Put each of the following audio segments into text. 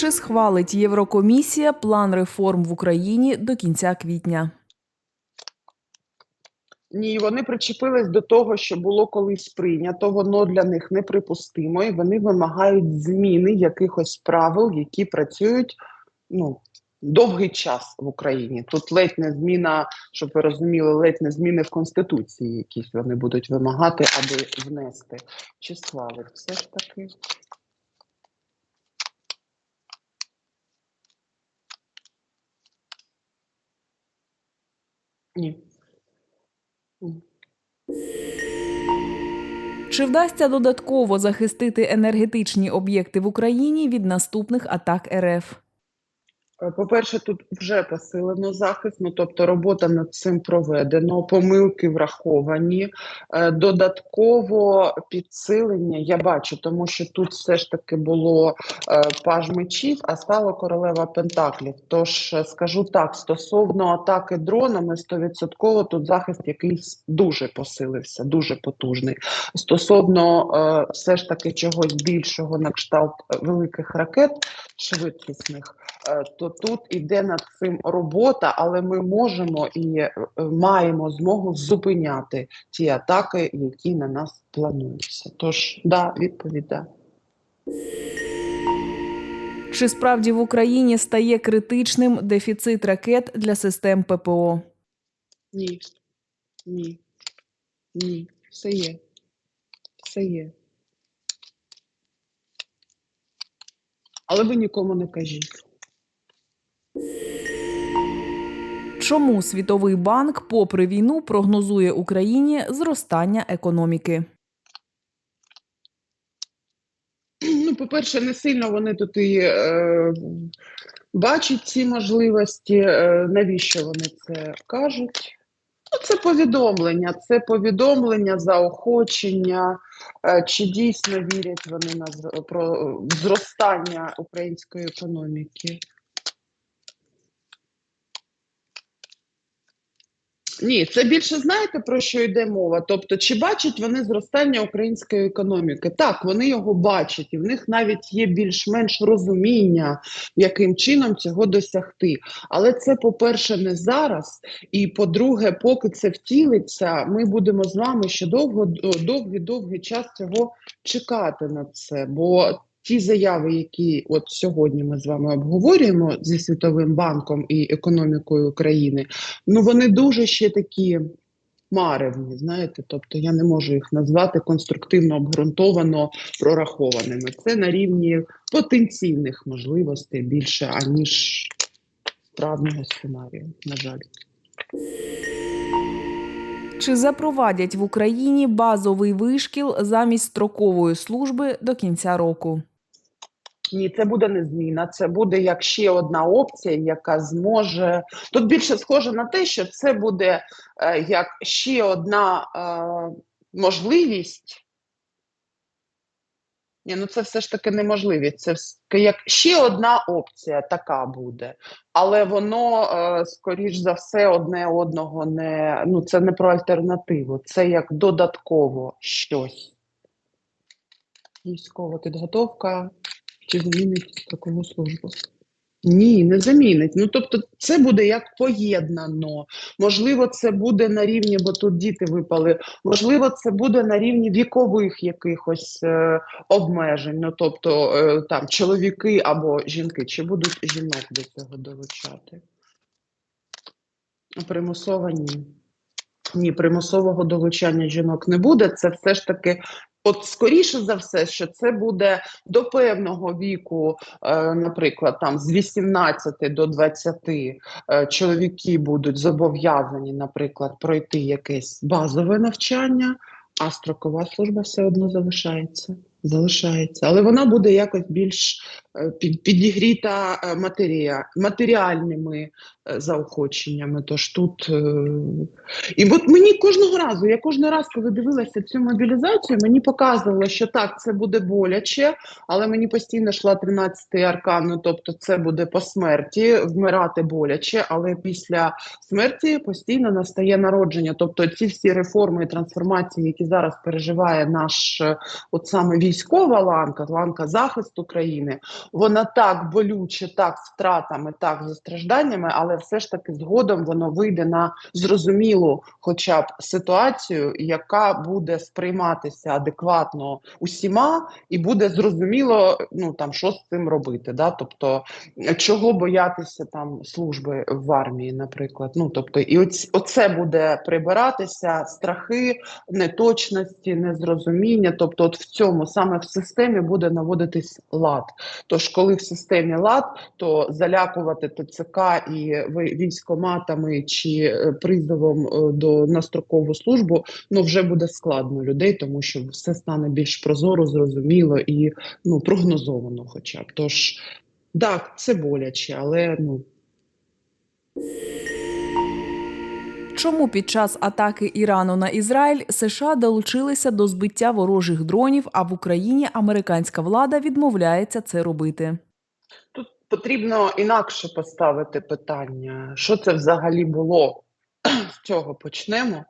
Чи схвалить Єврокомісія план реформ в Україні до кінця квітня? Ні, вони причепились до того, що було колись прийнято. Воно для них неприпустимо, і вони вимагають зміни якихось правил, які працюють ну довгий час в Україні. Тут ледь не зміна, щоб ви розуміли, ледь не зміни в конституції, якісь вони будуть вимагати, аби внести. Чи схвалить все ж таки? Ні. Чи вдасться додатково захистити енергетичні об'єкти в Україні від наступних атак РФ? Е, По-перше, тут вже посилено захист, ну тобто робота над цим проведено, помилки враховані. Е, Додатково підсилення я бачу, тому що тут все ж таки було е, паж мечів, а стало королева пентаклів. Тож скажу так: стосовно атаки дронами, 100% тут захист якийсь дуже посилився, дуже потужний. Стосовно все ж таки чогось більшого на кшталт великих ракет швидкісних. То тут іде над цим робота, але ми можемо і е, маємо змогу зупиняти ті атаки, які на нас плануються. Тож, да, відповідь да. Чи справді в Україні стає критичним дефіцит ракет для систем ППО? Ні. Ні. Ні. Все є. Все є. Але ви нікому не кажіть. Чому Світовий банк, попри війну, прогнозує Україні зростання економіки? Ну, по-перше, не сильно вони тут і е, бачать ці можливості. Е, навіщо вони це кажуть? Ну, це повідомлення, це повідомлення, заохочення. Е, чи дійсно вірять вони на про зростання української економіки? Ні, це більше знаєте про що йде мова? Тобто, чи бачать вони зростання української економіки? Так, вони його бачать, і в них навіть є більш-менш розуміння, яким чином цього досягти. Але це, по-перше, не зараз. І по-друге, поки це втілиться, ми будемо з вами ще довго довгий довгий час цього чекати на це. Бо ті заяви, які от сьогодні ми з вами обговорюємо зі Світовим банком і економікою України, ну вони дуже ще такі маревні, знаєте, тобто я не можу їх назвати конструктивно обґрунтовано прорахованими. Це на рівні потенційних можливостей більше, аніж справжнього сценарію, на жаль. Чи запровадять в Україні базовий вишкіл замість строкової служби до кінця року? Ні, це буде не зміна. Це буде як ще одна опція, яка зможе тут більше схоже на те, що це буде е, як ще одна е, можливість. Ні, ну це все ж таки неможливість. Це як ще одна опція така буде, але воно е, скоріш за все одне одного не ну це не про альтернативу, це як додатково щось. Військова підготовка чи замінить строкову службу? Ні, не замінить. Ну тобто, це буде як поєднано. Можливо, це буде на рівні, бо тут діти випали. Можливо, це буде на рівні вікових якихось е, обмежень. Ну тобто е, там чоловіки або жінки, чи будуть жінок до цього долучати? Примусово ні. Ні, примусового долучання жінок не буде. Це все ж таки, от скоріше за все, що це буде до певного віку, е, наприклад, там з 18 до 20 е, чоловіки будуть зобов'язані, наприклад, пройти якесь базове навчання, а строкова служба все одно залишається. Залишається, але вона буде якось більш е, підігріта е, матерія, матеріальними е, заохоченнями. Тож тут і от мені кожного разу, я кожен раз, коли дивилася цю мобілізацію, мені показувало, що так, це буде боляче, але мені постійно йшла 13-й аркан, ну тобто це буде по смерті, вмирати боляче, але після смерті постійно настає народження. Тобто ці всі реформи і трансформації, які зараз переживає наш от саме військова ланка, ланка захисту країни, вона так болюче, так з втратами, так зі стражданнями, але все ж таки згодом воно вийде на зрозумілу, хоча б ситуацію, яка буде сприйматися адекватно усіма, і буде зрозуміло, ну там що з цим робити. Да? Тобто, чого боятися там служби в армії, наприклад. Ну тобто, і оць, оце буде прибиратися страхи, неточності, незрозуміння. Тобто, от в цьому саме в системі буде наводитись лад. Тож, коли в системі лад, то залякувати ТЦК і військоматами чи е, призовом е, до на строкову службу, ну вже буде складно людей, тому що все стане більш прозоро, зрозуміло і ну прогнозовано, хоча б. Тож так, це боляче, але ну Чому під час атаки Ірану на Ізраїль США долучилися до збиття ворожих дронів, а в Україні американська влада відмовляється це робити? Тут потрібно інакше поставити питання, що це взагалі було. З цього почнемо.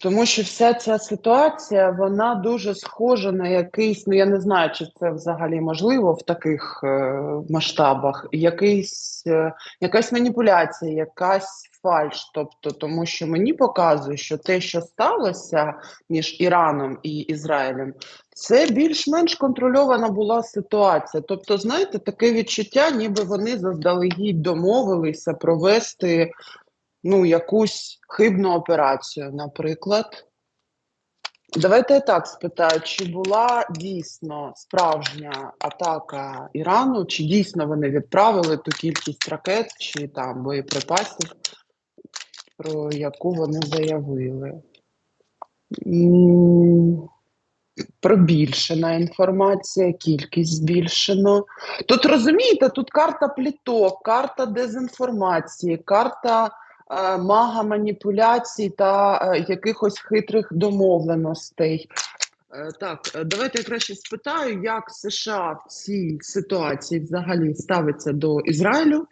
Тому що вся ця ситуація, вона дуже схожа на якийсь, ну я не знаю, чи це взагалі можливо в таких е, масштабах, якийсь, е, якась маніпуляція, якась фальш. Тобто, тому що мені показує, що те, що сталося між Іраном і Ізраїлем, це більш-менш контрольована була ситуація. Тобто, знаєте, таке відчуття, ніби вони заздалегідь домовилися провести ну, якусь хибну операцію, наприклад. Давайте я так спитаю, чи була дійсно справжня атака Ірану, чи дійсно вони відправили ту кількість ракет чи там боєприпасів, про яку вони заявили? Пробільшена інформація, кількість збільшено. Тут розумієте, тут карта пліток, карта дезінформації, карта е, мага маніпуляцій та е, якихось хитрих домовленостей. Е, Так, е, давайте я краще спитаю, як США в цій ситуації взагалі ставиться до Ізраїлю,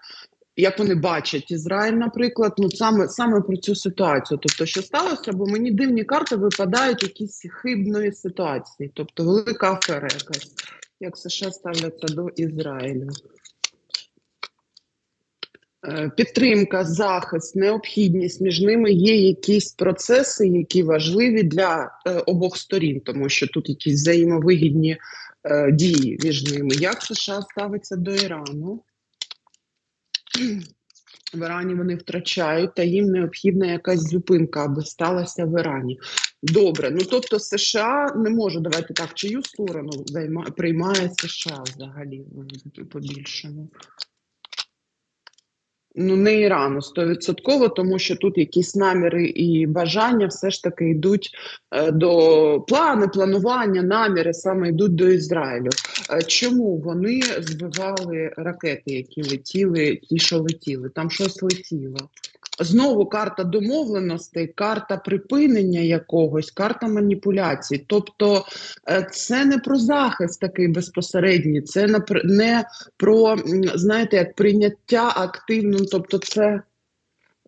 як вони бачать Ізраїль, наприклад, ну саме саме про цю ситуацію. Тобто, що сталося, бо мені дивні карти випадають якісь хибної ситуації, тобто велика афера якась, як США ставляться до Ізраїлю. Е, Підтримка, захист, необхідність між ними є якісь процеси, які важливі для е, обох сторін, тому що тут якісь взаємовигідні е, дії між ними. Як США ставиться до Ірану? В Ірані вони втрачають, та їм необхідна якась зупинка, аби сталася в Ірані. Добре, ну тобто США не можу давайте так, чию сторону займає, приймає США взагалі в- побільшому. Ну, не Ірану стовідсотково, тому що тут якісь наміри і бажання все ж таки йдуть е, до плани, планування, наміри саме йдуть до Ізраїлю. Е, чому вони збивали ракети, які летіли, ті, що летіли? Там щось летіло. Знову карта домовленостей, карта припинення якогось, карта маніпуляцій. Тобто е, це не про захист такий безпосередній, це не пр- про, знаєте, як прийняття активно, тобто це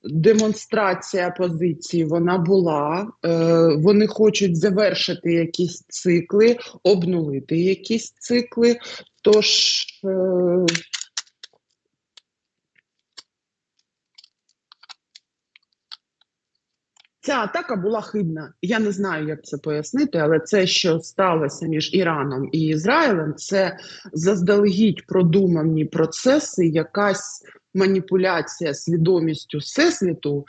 демонстрація позиції, вона була. Е, вони хочуть завершити якісь цикли, обнулити якісь цикли. Тож. Е, Ця атака була хибна. Я не знаю, як це пояснити, але це, що сталося між Іраном і Ізраїлем, це заздалегідь продумані процеси, якась маніпуляція свідомістю всесвіту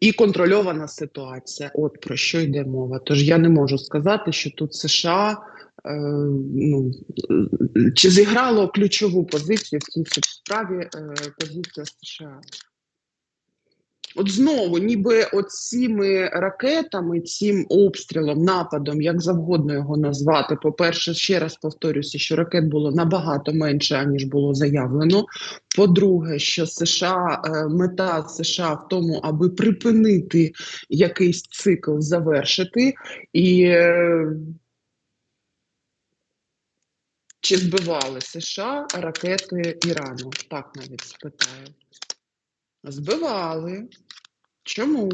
і контрольована ситуація. От про що йде мова. Тож я не можу сказати, що тут США. е, Ну, чи зіграло ключову позицію в цій справі е, позиція США? От знову, ніби от цими ракетами, цим обстрілом, нападом, як завгодно його назвати. По-перше, ще раз повторюся, що ракет було набагато менше, аніж було заявлено. По-друге, що США е, мета США в тому, аби припинити якийсь цикл, завершити і. е, Чи збивали США ракети Ірану? Так навіть спитаю. Збивали. Чому?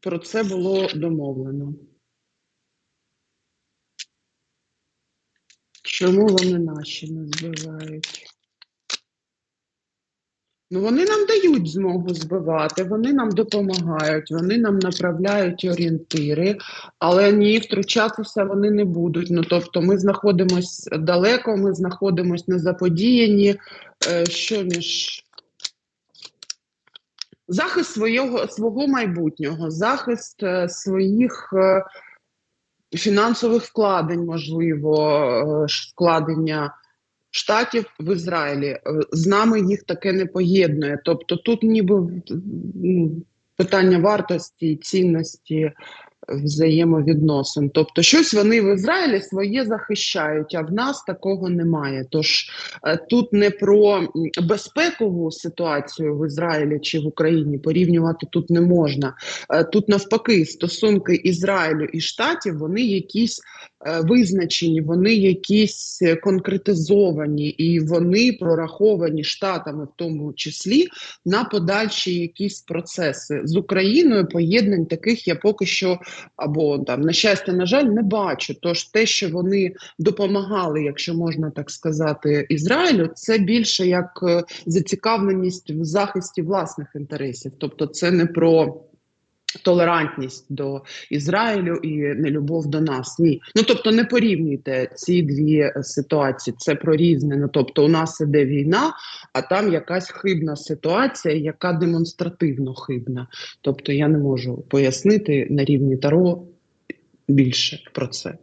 про це було домовлено. Чому вони наші не збивають? Ну, вони нам дають змогу збивати, вони нам допомагають, вони нам направляють орієнтири, але ні, втручатися вони не будуть. Ну, тобто, ми знаходимося далеко, ми знаходимося незаподіяні. Е, що між захист свого, свого майбутнього, захист е, своїх е, фінансових вкладень, можливо, вкладення штатів в Ізраїлі. Е, З нами їх таке не поєднує. Тобто тут ніби питання вартості і цінності взаємовідносин. Тобто, щось вони в Ізраїлі своє захищають, а в нас такого немає. Тож е, тут не про безпекову ситуацію в Ізраїлі чи в Україні порівнювати тут не можна. Е, Тут навпаки стосунки Ізраїлю і штатів вони якісь е, визначені, вони якісь конкретизовані, і вони прораховані штатами, в тому числі на подальші якісь процеси з Україною. Поєднань таких я поки що або там на щастя, на жаль, не бачу. Тож те, що вони допомагали, якщо можна так сказати, Ізраїлю, це більше як е, зацікавленість в захисті власних інтересів, тобто це не про. Толерантність до Ізраїлю і нелюбов до нас. Ні. Ну тобто не порівнюйте ці дві е, ситуації. Це про різне. Ну тобто, у нас іде війна, а там якась хибна ситуація, яка демонстративно хибна. Тобто я не можу пояснити на рівні Таро більше про це.